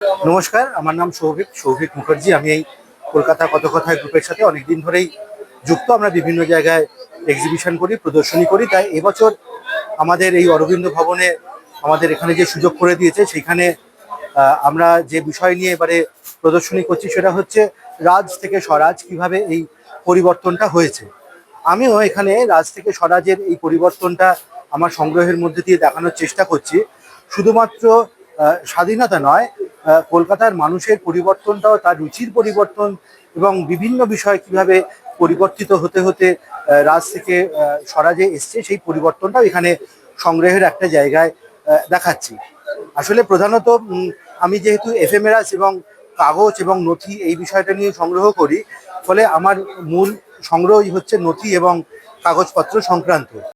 নমস্কার, আমার নাম সৌভিক সৌভিক মুখার্জি। আমি এই কলকাতা কত কথায় গ্রুপের সাথে অনেকদিন ধরেই যুক্ত। আমরা বিভিন্ন জায়গায় এক্সিবিশন করি, প্রদর্শনী করি। তাই এবছর আমাদের এই অরবিন্দ ভবনে আমাদের এখানে যে সুযোগ করে দিয়েছে, সেখানে আমরা যে বিষয় নিয়ে এবারে প্রদর্শনী করছি, সেটা হচ্ছে রাজ থেকে স্বরাজ কীভাবে এই পরিবর্তনটা হয়েছে। আমিও এখানে রাজ থেকে স্বরাজের এই পরিবর্তনটা আমার সংগ্রহের মধ্যে দিয়ে দেখানোর চেষ্টা করছি। শুধুমাত্র স্বাধীনতা নয় কলকাতার মানুষের পরিবর্তনটাও, তার রুচির পরিবর্তন এবং বিভিন্ন বিষয় কীভাবে পরিবর্তিত হতে হতে রাজ থেকে স্বরাজে এসছে, সেই পরিবর্তনটাও এখানে সংগ্রহের একটা জায়গায় দেখাচ্ছি। আসলে প্রধানত আমি যেহেতু এফএমএরাস এবং কাগজ এবং নথি এই বিষয়টা নিয়ে সংগ্রহ করি, ফলে আমার মূল সংগ্রহই হচ্ছে নথি এবং কাগজপত্র সংক্রান্ত।